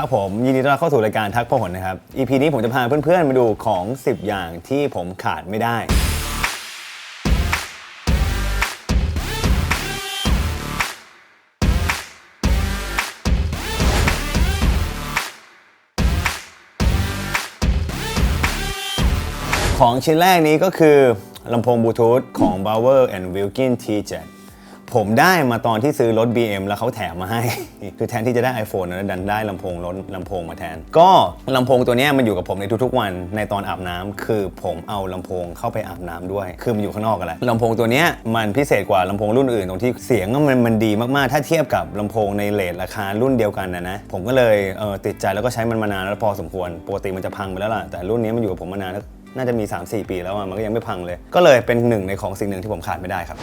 ครับผมยินดีต้อนรับเข้าสู่รายการทักพ่อหนนะครับ EP นี้ผมจะพาเพื่อนๆมาดูของ 10 อย่างที่ผมขาดไม่ได้ ของชิ้นแรกนี้ก็คือลำโพงบลูทูธของ Bauer and Wilkin T7 ผมได้มาตอนที่ซื้อรถ BM แล้วเขาแถมมาให้ คือแทนที่จะได้ iPhone นะดันได้ลำโพงรถลำโพงมาแทน ก็ลำโพงตัวนี้มันอยู่กับผมในทุกๆวันในตอนอาบน้ำคือผมเอาลำโพงเข้าไปอาบน้ำด้วย คือมันอยู่ข้างนอกกันแหละลำโพงตัวนี้มันพิเศษกว่าลำโพงรุ่นอื่นตรงที่เสียงมันมันดีมากๆ ถ้าเทียบกับลำโพงในเลทราคารุ่นเดียวกันนะนะผมก็เลยเออติดใจแล้วก็ใช้มันมานานแล้วพอสมควรปกติมันจะพังไปแล้วล่ะแต่รุ่นนี้มันอยู่กับผมมานานแล้ว น่าจะมี 3-4 ปีแล้วอะมันก็ยังไม่พังเลย ก็เลยเป็นหนึ่งในของสิ่งหนึ่งที่ผมขาดไม่ได้ครับ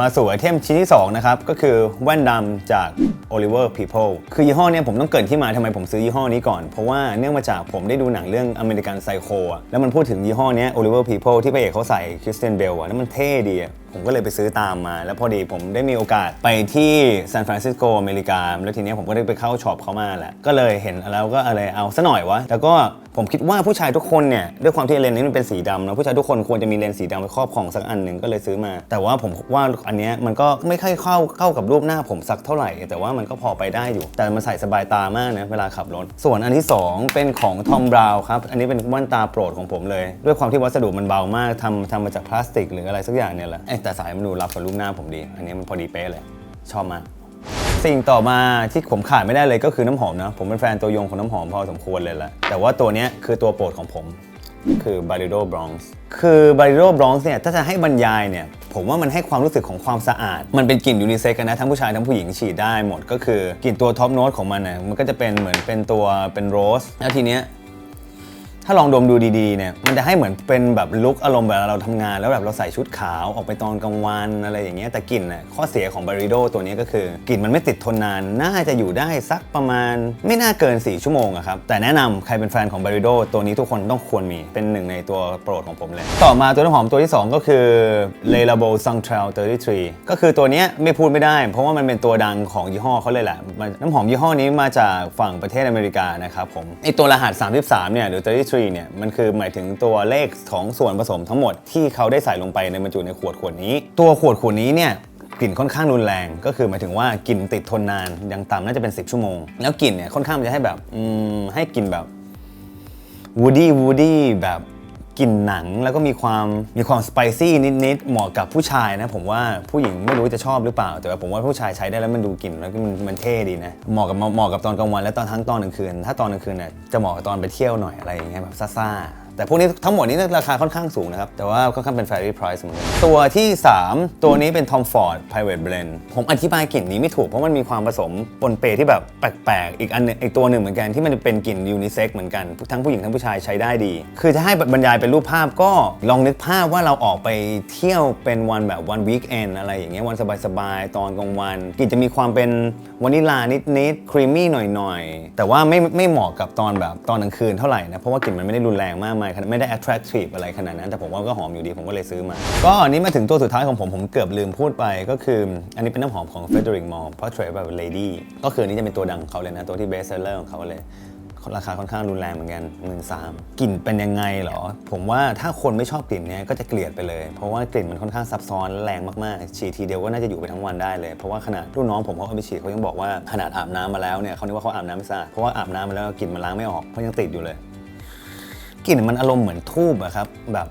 มาสู่ไอเทมชิ้นที่ 2 นะครับ ก็คือแว่นดำจาก Oliver People คือยี่ห้อเนี้ยผมต้องเกินที่มาทำไมผมซื้อยี่ห้อนี้ก่อน เพราะว่าเนื่องมาจากผมได้ดูหนังเรื่องอเมริกันไซโคแล้วมันพูดถึงยี่ห้อเนี้ย Oliver People ที่พระเอกเขาใส่คริสเตนเบลอะแล้วมันเท่ดีอะ ผมก็เลยไปซื้อตามมา แล้วพอดีผมได้มีโอกาสไปที่ซานฟรานซิสโกอเมริกา แล้วทีเนี้ยผมก็ได้ไปเข้าช็อปเขามาแหละ ก็เลยเห็นแล้วก็อะไรเอาซะหน่อยวะ แล้วก็ผมคิดว่าผู้ชายทุกคนเนี่ยด้วยความที่เลนส์นี้มันเป็นสีดำนะผู้ชายทุกคนควรจะมีเลนส์สีดำไว้ครอบครองสักอันหนึ่งก็เลยซื้อมา แต่ว่าผมว่าอันเนี้ยมันก็ไม่ค่อยเข้าเข้ากับรูปหน้าผมสักเท่าไหร่ แต่ว่ามันก็พอไปได้อยู่ แต่มันใส่สบายตามากนะเวลาขับรถ ส่วนอันที่สองเป็นของทอมบราวครับอันนี้เป็นแว่นตาโปรดของผมเลย ด้วยความที่วัสดุมันเบามากทำทำมาจากพลาสติก หรืออะไรสักอย่างเนี่ยแหละเอ้แต่สายมันดูรับกับรูปหน้าผมดี อันนี้มันพอดีเป๊ะเลย ชอบมากสิ่งต่อมาที่ผมขาดไม่ได้เลยก็คือน้ำหอมนะ ผมเป็นแฟนตัวยงของน้ำหอมพอสมควรเลยแหละแต่ว่าตัวนี้คือตัวโปรดของผมคือ b a r i d o Bronx คือ b a r i d o Bronx เนี่ยถ้าจะให้บรรยายเนี่ยผมว่ามันให้ความรู้สึกของความสะอาด มันเป็นกลิ่นยูนิเซ็กนะ ทั้งผู้ชายทั้งผู้หญิงฉีดได้หมดก็คือกลิ่นตัวท็อปโน้ตของมันน่ะมันก็จะเป็นเหมือนเป็นตัวเป็นโรสแล้วทีเนี้ย ถ้าลองดมดูดีๆเนี่ยมันจะให้เหมือนเป็นแบบลุคอารมณ์แบบเราทำงาน แล้วแบบเราใส่ชุดขาวออกไปตอนกลางวันอะไรอย่างเงี้ยแต่กลิ่นน่ะข้อเสียของบาริโดตัวนี้ก็คือกลิ่นมันไม่ติดทนนาน น่าจะอยู่ได้สักประมาณไม่น่าเกิน 4 ชั่วโมงอะครับ แต่แนะนำใครเป็นแฟนของบาริโดตัวนี้ทุกคนต้องควรมีเป็นหนึ่งในตัวโปรดของผมเลย ต่อมาตัวน้ำหอมตัวที่ 2 ก็คือ l e l a b o s u n t r a l 33ก็คือตัวเนี้ยไม่พูดไม่ได้ เพราะว่ามันเป็นตัวดังของยี่ห้อเขาเลยแหละนน้ำหอมยี่ห้อนี้มาจากฝั่งประเทศอเมริกานะครับผมไอตัวรหัส 33เนี่ยหรือ33เนี่ยมันคือหมายถึงตัวเลขของส่วนผสมทั้งหมดที่เขาได้ใส่ลงไปในบรรจุในขวดขวดนี้ ตัวขวดขวดนี้เนี่ยกลิ่นค่อนข้างรุนแรง ก็คือหมายถึงว่ากลิ่นติดทนนานอย่างต่ำน่าจะเป็น 10 ชั่วโมง แล้วกลิ่นเนี่ยค่อนข้างมันจะให้แบบอืมให้กลิ่นแบบวูดี้วูดี้แบบ กลิ่นหนังแล้วก็มีความมีความสไปซี่นิดๆเหมาะกับผู้ชายนะ ผมว่าผู้หญิงไม่รู้จะชอบหรือเปล่า แต่ว่าผมว่าผู้ชายใช้ได้แล้วมันดูกลิ่นแล้วก็มันมันเท่ดีนะเหมาะกับเหมาะกับตอนกลางวันและตอนทั้งตอนกลางคืน ถ้าตอนกลางคืนเนี่ยจะเหมาะกับตอนไปเที่ยวหน่อยอะไรอย่างเงี้ยแบบซ่าๆ แต่พวกนี้ทั้งหมดนี้ราคาค่อนข้างสูงนะครับ แต่ว่าค่อนข้างเป็น fairy price เหมือนกันตัวที่ 3 ตัวนี้เป็น Tom Ford Private Blend ผมอธิบายกลิ่นนี้ไม่ถูก เพราะมันมีความผสมปนเปที่แบบแปลกๆ อีกอันหนึงอีกตัวหนึ่งเหมือนกันที่มันเป็นกลิ่นยูนิเซ็กเหมือนกัน ทั้งผู้หญิงทั้งผู้ชายใช้ได้ดี คือถ้าให้บรรยายเป็นรูปภาพก็ลองนึกภาพว่าเราออกไปเที่ยวเป็นวันแบบวันวีคเอนอะไรอย่างเงี้ยวันสบายๆตอนกลางวันกลิ่นจะมีความเป็นวานิลลานิดๆครีมมี่หน่อยๆแต่ว่าไม่ไม่เหมาะกับตอนแบบตอนกลางคืนเท่าไหร่นะเพราะว่ากลิ่นมันไม่ได้รุนแรงมากมายไม่ได้ attractive อะไรขนาดนั้น แต่ผมว่าก็หอมอยู่ดีผมก็เลยซื้อมา ก็อันนี้มาถึงตัวสุดท้ายของผม ผมเกือบลืมพูดไปก็คือ อันนี้เป็นน้ำหอมของ Frederic Mall Portrait of a Lady ก็คืออันนี้จะเป็นตัวดังของเขาเลยนะ ตัวที่ best seller ของเขาเลยราคาค่อนข้างรุนแรงเหมือนกันหมื่นสามกลิ่นเป็นยังไงเหรอ ผมว่าถ้าคนไม่ชอบกลิ่นเนี้ยก็จะเกลียดไปเลย เพราะว่ากลิ่นมันค่อนข้างซับซ้อนแรงมากๆ ฉีดทีเดียวก็น่าจะอยู่ไปทั้งวันได้เลย เพราะว่าขนาดรุ่นน้องผมเขาเอาไปฉีดเขายังบอกว่าขนาดอาบน้ำมาแล้วเนี่ยเขานึกว่าเขาอาบน้ำไม่สะอาดเพราะว่าอาบน้ำมาแล้วกลิ่นมันล้างไม่ออกเพราะยังติดอยู่เลย กลิ่นมันอารมณ์เหมือนทูบอะครับแบบ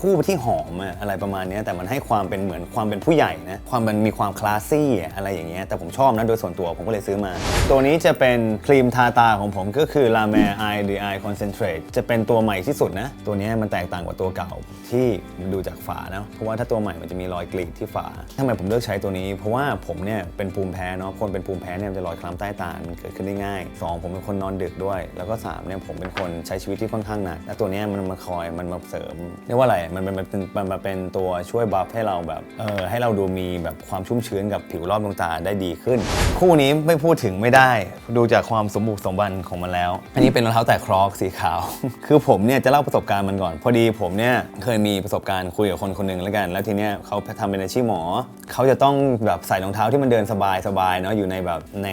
ทูบที่หอมอะอะไรประมาณเนี้ยแต่มันให้ความเป็นเหมือนความเป็นผู้ใหญ่นะความมันมีความคลาสซี่อะอะไรอย่างเงี้ยแต่ผมชอบนะโดยส่วนตัวผมก็เลยซื้อมา ตัวนี้จะเป็นครีมทาตาของผมก็คือ La Mer Eye the Eye Concentrate จะเป็นตัวใหม่ที่สุดนะ ตัวเนี้ยมันแตกต่างกว่าตัวเก่าที่ดูจากฝานะเพราะว่าถ้าตัวใหม่มันจะมีรอยกรีดที่ฝาทำไมผมเลือกใช้ตัวนี้ เพราะว่าผมเนี่ยเป็นภูมิแพ้เนาะคนเป็นภูมิแพ้เนี่ยมันจะรอยคล้ำใต้ตามันเกิดขึ้นได้ง่ายสองผมเป็นคนนอนดึกด้วย แล้วก็สามเนี่ยผมเป็นคนใช้ชีวิตที่ค่อนข้างหนักและตัวเนี้ยมันมาคอยมันมาเสริมเรียกว่าอะไรมันเป็นมันเป็นมันมาเป็นตัวช่วยบัฟให้เราแบบเออให้เราดูมีแบบความชุ่มชื้นกับผิวรอบดวงตาได้ดีขึ้น คู่นี้ไม่พูดถึงไม่ได้ ดูจากความสมบุกสมบันของมันแล้ว อันนี้เป็นรองเท้าแตะครอกสีขาว คือผมเนี่ยจะเล่าประสบการณ์มันก่อน พอดีผมเนี่ยเคยมีประสบการณ์คุยกับคนคนหนึ่งแล้วกัน แล้วทีเนี้ยเขาทำเป็นอาชีพหมอ เขาจะต้องแบบใส่รองเท้าที่มันเดินสบายสบายเนาะอยู่ในแบบใน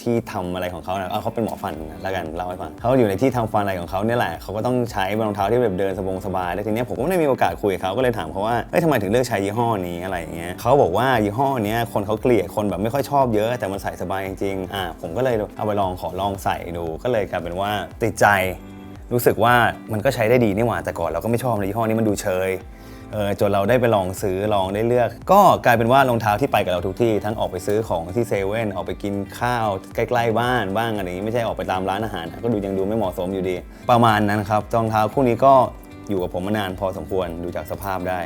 ที่ทำอะไรของเขานะเอาเขาเป็นหมอฟันแล้วกันเล่าให้ฟังเขาอยู่ในที่ทำฟันอะไรของเขาเนี่ยแหละเขาก็ต้องใช้รองเท้าที่แบบเดินสบงสบายแล้วทีเนี้ยผมก็ไม่ได้มีโอกาสคุยกับเขาก็เลยถามเขาว่าเอ้ยทำไมถึงเลือกใช้ยี่ห้อนี้อะไรอย่างเงี้ยเขาบอกว่ายี่ห้อนี้คนเขาเกลียดคนแบบไม่ค่อยชอบเยอะ แต่มันใส่สบายจริงๆอ่าผมก็เลยเอาไปลองขอลองใส่ดู ก็เลยกลายเป็นว่าติดใจรู้สึกว่ามันก็ใช้ได้ดีนี่หว่าแต่ก่อนเราก็ไม่ชอบเลยยี่ห้อนี้มันดูเชยเออจนเราได้ไปลองซื้อลองได้เลือก ก็กลายเป็นว่ารองเท้าที่ไปกับเราทุกที่ทั้งออกไปซื้อของที่เซเว่นออกไปกินข้าวใกล้ๆบ้านบ้างอะไรอย่างนี้ไม่ใช่ออกไปตามร้านอาหาร ก็ดูยังดูไม่เหมาะสมอยู่ดี ประมาณนั้นครับรองเท้าคู่นี้ก็ อยู่กับผมมานานพอสมควรดูจากสภาพได้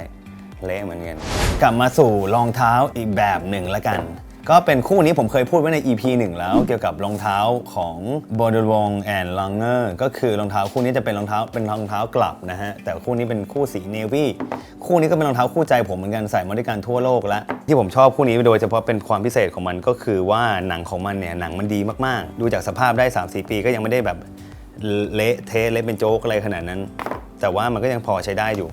เละเหมือนกันกลับมาสู่รองเท้าอีกแบบหนึ่งละกัน ก็เป็นคู่นี้ผมเคยพูดไว้ใน EP 1 แล้ว เกี่ยวกับรองเท้าของ b o d e r w o n g and Langer ก็คือรองเท้าคู่นี้จะเป็นรองเท้าเป็นรองเท้ากลับนะฮะ แต่คู่นี้เป็นคู่สีเนวี่คู่นี้ก็เป็นรองเท้าคู่ใจผมเหมือนกันใส่มาด้วยกันทั่วโลกแล้ว ที่ผมชอบคู่นี้โดยเฉพาะเป็นความพิเศษของมันก็คือว่าหนังของมันเนี่ยหนังมันดีมากๆ ดูจากสภาพได้ 3-4 ปีก็ยังไม่ได้แบบเละเทะเละเป็นโจ๊กอะไรขนาดนั้น แต่ว่ามันก็ยังพอใช้ได้อยู่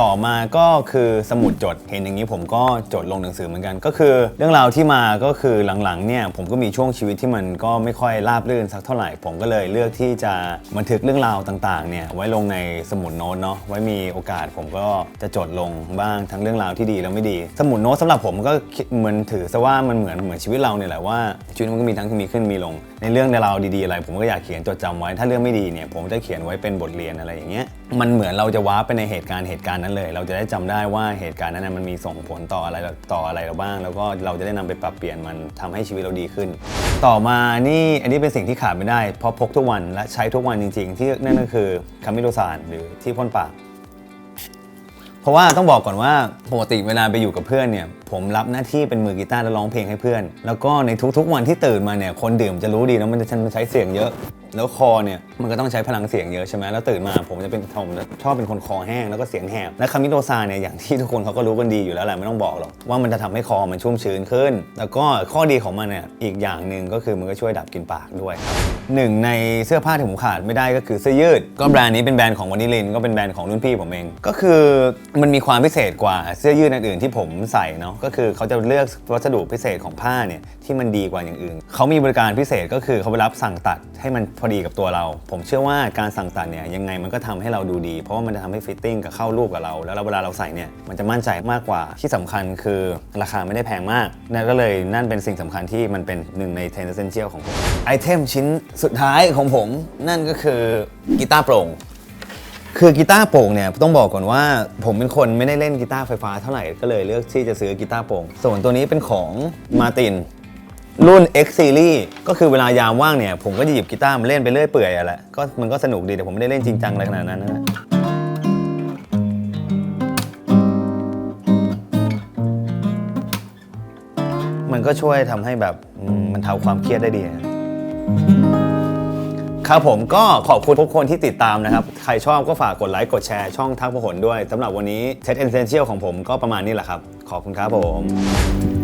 ต่อมาก็คือสมุดจด เห็นอย่างนี้ผมก็จดลงหนังสือเหมือนกัน ก็คือ เรื่องราวที่มาก็คือหลังๆเนี่ยผมก็มีช่วงชีวิตที่มันก็ไม่ค่อยราบรื่นสักเท่าไหร่ ผมก็เลยเลือกที่จะบันทึกเรื่องราวต่างๆเนี่ยไว้ลงในสมุดโน้ตเนาะไว้มีโอกาสผมก็จะจดลงบ้างทั้งเรื่องราวที่ดีและไม่ดี สมุดโน้ตสำหรับผมก็เหมือนถือซะว่ามันเหมือนเหมือนชีวิตเราเนี่ยแหละว่าชีวิตมันก็มีทั้งมีขึ้นมีลงในเรื่องในราวดีๆอะไร ผมก็อยากเขียนจดจำไว้ ถ้าเรื่องไม่ดีเนี่ยผมจะเขียนไว้เป็นบทเรียนอะไรอย่างเงี้ยมันเหมือนเราจะว้าไปในเหตุการณ์เหตุการณ์นั้นเลย เราจะได้จำได้ว่าเหตุการณ์นั้นมันมีส่งผลต่ออะไรต่ออะไรเราบ้าง แล้วก็เราจะได้นำไปปรับเปลี่ยนมันทำให้ชีวิตเราดีขึ้น ต่อมานี่อันนี้เป็นสิ่งที่ขาดไม่ได้เพราะพกทุกวันและใช้ทุกวันจริง ๆ ที่นั่นก็คือคามิโลซานหรือที่พ่นปาก เพราะว่าต้องบอกก่อนว่าปกติเวลาไปอยู่กับเพื่อนเนี่ยผมรับหน้าที่เป็นมือกีตาร์และร้องเพลงให้เพื่อน แล้วก็ในทุกๆวันที่ตื่นมาเนี่ยคนดื่มจะรู้ดีนะมันจะใช้เสียงเยอะ แล้วคอเนี่ยมันก็ต้องใช้พลังเสียงเยอะใช่ไหมแล้วตื่นมาผมจะเป็นผมชอบเป็นคนคอแห้งแล้วก็เสียงแหบและคามิโดซาเนี่ยอย่างที่ทุกคนเขาก็รู้กันดีอยู่แล้วแหละไม่ต้องบอกหรอกว่ามันจะทำให้คอมันชุ่มชื้นขึ้น แล้วก็ข้อดีของมันเนี่ยอีกอย่างหนึ่งก็คือมันก็ช่วยดับกลิ่นปากด้วยหนึ่งในเสื้อผ้าที่ผมขาดไม่ได้ก็คือเสื้อยืด ก็แบรนด์นี้เป็นแบรนด์ของวานิลินก็เป็นแบรนด์ของรุ่นพี่ผมเองก็คือมันมีความพิเศษกว่าเสื้อยืดอื่นๆที่ผมใส่เนาะก็คือเขาจะเลือกวัสดุพิเศษของผ้าเนี่ยที่มันดีกว่าอย่างอื่น เขามีบริการพิเศษก็คือเขาไปรับสั่งตัดให้มันพอดีกับตัวเรา ผมเชื่อว่าการสั่งตัดเนี่ยยังไงมันก็ทำให้เราดูดี เพราะว่ามันจะทำให้ฟิตติ้งกับเข้ารูปกับเรา แล้วเวลาเราใส่เนี่ยมันจะมั่นใจมากกว่าที่สำคัญคือราคาไม่ได้แพงมากนั่นก็เลยนั่นเป็นสิ่งสำคัญที่มันเป็นหนึ่งในเทนเซนเชียลของผมไอเทมชิ้นสุดท้ายของผมนั่นก็คือกีตาร์โปร่ง คือกีตาร์โปร่งเนี่ยต้องบอกก่อนว่า ผมเป็นคนไม่ได้เล่นกีตาร์ไฟฟ้าเท่าไหร่ก็เลยเลือกที่จะซื้อกีตาร์โปร่งส่วนตัวนี้เป็นของมาตินรุ่น X Series ก็คือเวลายามว่างเนี่ย ผมก็จะหยิบกีตาร์มาเล่นไปเรื่อยเปื่อยอะแหละก็มันก็สนุกดีแต่ผมไม่ได้เล่นจริงจังอะไรขนาดนั้นนะมันก็ช่วยทำให้แบบมมันเทาความเครียดได้ดีนะ ครับผมก็ขอบคุณทุกคนที่ติดตามนะครับ ใครชอบก็ฝากกดไลค์กดแชร์ช่องทักพหลด้วยสำหรับวันนี้เท d Essential ของผมก็ประมาณนี้แหละครับ ขอบคุณครับผม